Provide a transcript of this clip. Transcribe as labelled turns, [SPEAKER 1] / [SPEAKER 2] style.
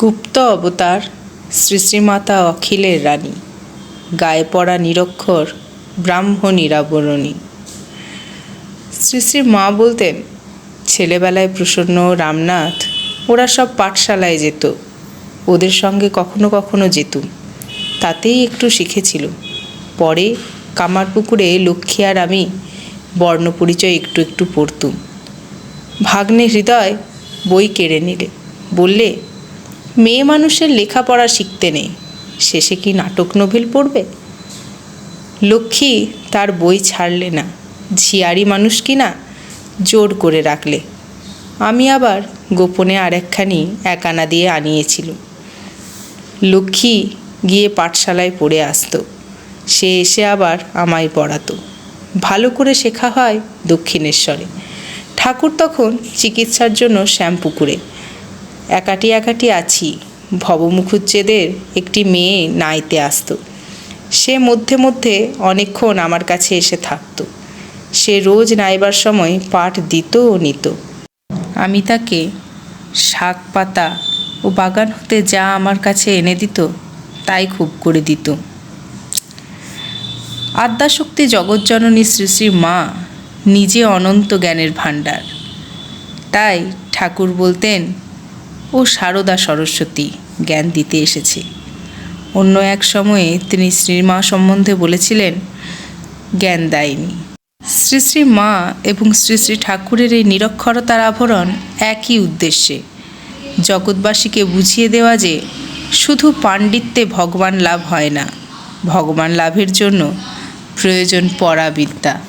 [SPEAKER 1] গুপ্ত অবতার শ্রী শ্রীমাতা অখিলের রানী। গায়ে পড়া নিরক্ষর ব্রাহ্মণীর আবরণী শ্রী শ্রী মা বলতেন, ছেলেবেলায় প্রসন্ন রামনাথ, ওরা সব পাঠশালায় যেত। ওদের সঙ্গে কখনো কখনো যেতুম। তাতেই একটু শিখেছিল। পরে কামারপুকুরে লক্ষ্মী আর আমি বর্ণপরিচয় একটু একটু পড়তুম। ভাগ্নে হৃদয় বই কেড়ে নিলে। বললে মেয়ে মানুষের লেখাপড়া শিখতে নেই। শেষে কি নাটক নোভেল পড়বে? লক্ষ্মী তার বই ছাড়লে না, ঝিয়ারি মানুষ কি না জোর করে রাখলে। আমি আবার গোপনে আর আরেকখানি একানা দিয়ে আনিয়েছিল লক্ষ্মী গিয়ে পাঠশালায় পড়ে আসতো। সে এসে আবার আমায় পড়াতো। ভালো করে শেখা হয় দক্ষিণেশ্বরে। ঠাকুর তখন চিকিৎসার জন্য শ্যামপুকুরে একাটি একাটি আছি। ভবমুখুজ্জেদের একটি মেয়ে নাইতে আসতো। সে মধ্যে মধ্যে অনেকক্ষণ আমার কাছে এসে থাকতো। সে রোজ নাইবার সময় পাঠ দিত ও নিত। আমি তাকে শাক পাতা ও বাগান হতে যা আমার কাছে এনে দিত, তাই খুব করে দিত। আদ্যাশক্তি জগজ্জননী শ্রী শ্রী মা নিজে অনন্ত জ্ঞানের ভাণ্ডার। তাই ঠাকুর বলতেন ও সারদা সরস্বতী জ্ঞান দিতে এসেছে। অন্য এক সময়ে তিনি শ্রীমা সম্বন্ধে বলেছিলেন, জ্ঞান দেয়নি। শ্রী শ্রী মা এবং শ্রী শ্রী ঠাকুরের এই নিরক্ষরতার আভরণ একই উদ্দেশ্যে। জগৎবাসীকে বুঝিয়ে দেওয়া যে, শুধু পাণ্ডিত্যে ভগবান লাভ হয় না। ভগবান লাভের জন্য প্রয়োজন পরাবিদ্যা।